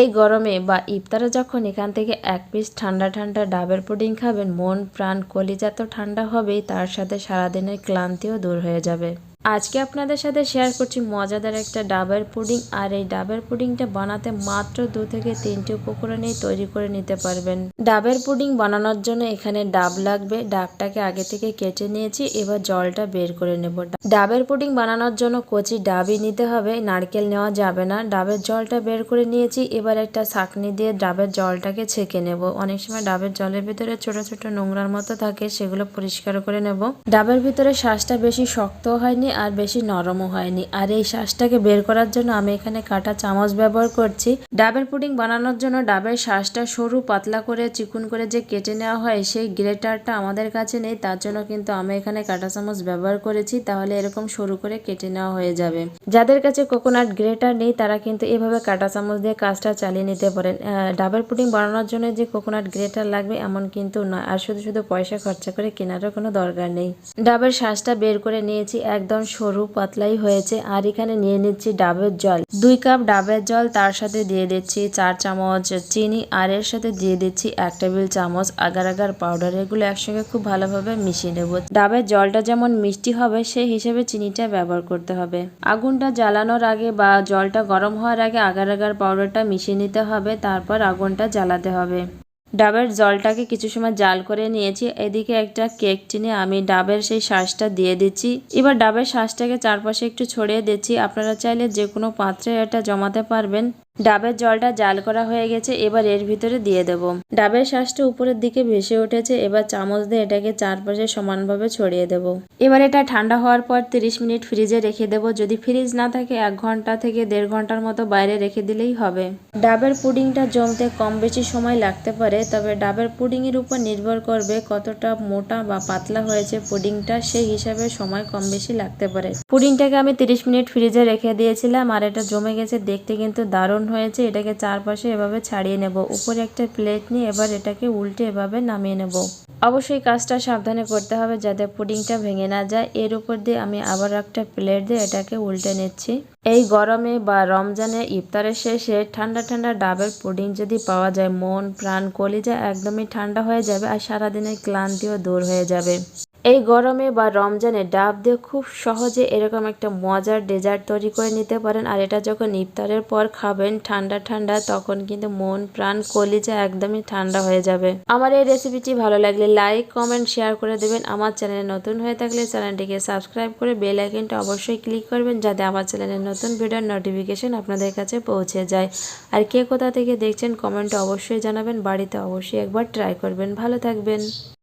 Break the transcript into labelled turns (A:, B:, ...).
A: এই গরমে বা ইফতারে যখন এখান থেকে এক পিস ঠান্ডা ঠান্ডা ডাবের পুডিং খাবেন, মন, প্রাণ, কলিজা তো ঠান্ডা হবেই, তার সাথে সারাদিনের ক্লান্তিও দূর হয়ে যাবে। আজকে আপনাদের সাথে শেয়ার করছি মজাদার একটা ডাবের পুডিং, আর এই ডাবের পুডিংটা বানাতে মাত্র দু থেকে তিনটি উপকরণেই তৈরি করে নিতে পারবেন। ডাবের পুডিং বানানোর জন্য এখানে ডাব লাগবে, ডাবটাকে আগে থেকে কেটে নিয়েছি, এবার জলটা বের করে নেব। ডাবের পুডিং বানানোর জন্য কচি ডাবই নিতে হবে, নারকেল নেওয়া যাবে না। ডাবের জলটা বের করে নিয়েছি, এবার একটা ছাকনি দিয়ে ডাবের জলটাকে ছেঁকে নেব। অনেক সময় ডাবের জলের ভিতরে ছোট ছোট নোংরার মতো থাকে, সেগুলো পরিষ্কার করে নেব। ডাবের ভিতরে শ্বাসটা বেশি শক্ত হয়নি আর বেশি নরমও হয়নি। আর এই শ্বাসটাকে বের করার জন্য আমি এখানে কাটা চামচ ব্যবহার করছি। ডাবের পুডিং বানানোর জন্য ডাবের শ্বাসটা সরু, পাতলা করে চিকুন করে যে কেটে নেওয়া হয়, সেই গ্রেটারটা আমাদের কাছে নেই। তার জন্য কিন্তু আমি এখানে কাটা চামচ ব্যবহার করেছি। তাহলে এরকম সরু করে কেটে নেওয়া হয়ে যাবে। যাদের কাছে কোকোনাট গ্রেটার নেই, তারা কিন্তু এভাবে কাটা চামচ দিয়ে কাজটা চালিয়ে নিতে পারেন। ডাবের পুডিং বানানোর জন্য যে কোকোনাট গ্রেটার লাগবে, এমন কিন্তু নয়। আর শুধু শুধু পয়সা খরচা করে কেনারও কোনো দরকার নেই। ডাবের শ্বাসটা বের করে নিয়েছি। একদম সরু পাতলাই হয়েছে আর এখানে নিয়ে নিচ্ছি ডাবের জল। দুই কাপ ডাবের জল তার সাথে দিয়ে দিচ্ছি চার চামচ চিনি আর এর সাথে দিয়ে দিচ্ছি এক টেবিল চামচ আগার আগার পাউডার। এগুলো একসঙ্গে খুব ভালোভাবে মিশিয়ে নেব। ডাবের জলটা যেমন মিষ্টি হবে, সেই হিসেবে চিনিটা ব্যবহার করতে হবে। আগুনটা জ্বালানোর আগে বা জলটা গরম হওয়ার আগে আগার আগার পাউডারটা মিশিয়ে নিতে হবে, তারপর আগুনটা জ্বালাতে হবে। ডাবের জলটাকে কিছু সময় জাল করে নিয়েছি। এদিকে একটা কেক টিনে আমি ডাবের সেই শ্বাসটা দিয়ে দিচ্ছি। এবার ডাবের শ্বাসটাকে চারপাশে একটু ছড়িয়ে দিচ্ছি। আপনারা চাইলে যে কোনো পাত্রে এটা জমাতে পারবেন। ডাবের জলটা জাল করা হয়ে গেছে, এবার এর ভিতরে দিয়ে দেব। ডাবের শ্বাসটা উপরের দিকে ভেসে উঠেছে, এবার চামচ দিয়ে এটাকে চারপাশে সমানভাবে ছড়িয়ে দেব। এবার এটা ঠান্ডা হওয়ার পর 30 মিনিট ফ্রিজে রেখে দেব। যদি ফ্রিজ না থাকে, এক ঘণ্টা থেকে দেড় ঘণ্টার মতো বাইরে রেখে দিলেই হবে। ডাবের পুডিংটা জমতে কম বেশি সময় লাগতে পারে, তবে ডাবের পুডিংয়ের উপর নির্ভর করবে কতটা মোটা বা পাতলা হয়েছে পুডিংটা সেই হিসাবে সময় কম বেশি লাগতে পারে। পুডিংটাকে আমি 30 মিনিট ফ্রিজে রেখে দিয়েছিলাম, আর এটা জমে গেছে, দেখতে কিন্তু দারুণ হয়েছে, এটাকে চারপাশে এভাবে ছাড়িয়ে নেব। উপরে একটা প্লেট নিয়ে এবার এটাকে উল্টে এভাবে নামিয়ে নেব। অবশ্যই কাজটা সাবধানে করতে হবে যাতে পুডিংটা ভেঙে না যায়। এর উপর দিয়ে আমি আবার একটা প্লেট দিয়ে এটাকে উল্টে নিচ্ছি। এই গরমে বা রমজানে ইফতারের শেষে ঠান্ডা ঠান্ডা ডাবের পুডিং যদি পাওয়া যায়, মন, প্রাণ, কলিজা একদমই ঠান্ডা হয়ে যাবে আর সারাদিনের ক্লান্তিও দূর হয়ে যাবে। এই গরমে বা রমজানে ডাব দিয়ে খুব সহজে এরকম একটা মজার ডেজার্ট তৈরি করে নিতে পারেন। আর এটা যখন ইফতারের পর খাবেন ঠান্ডা ঠান্ডা, তখন কিন্তু মন, প্রাণ, কলিজা একদমই ঠান্ডা হয়ে যাবে। আমার এই রেসিপিটি ভালো লাগলে লাইক কমেন্ট শেয়ার করে দেবেন। আমার চ্যানেলে নতুন হয়ে থাকলে চ্যানেলটিকে সাবস্ক্রাইব করে বেল আইকনটা অবশ্যই ক্লিক করবেন, যাতে আমার চ্যানেলের নতুন ভিডিওর নোটিফিকেশন আপনাদের কাছে পৌঁছে যায়। আর কে কোথা থেকে দেখছেন কমেন্টে অবশ্যই জানাবেন। বাড়িতে অবশ্যই একবার ট্রাই করবেন। ভালো থাকবেন।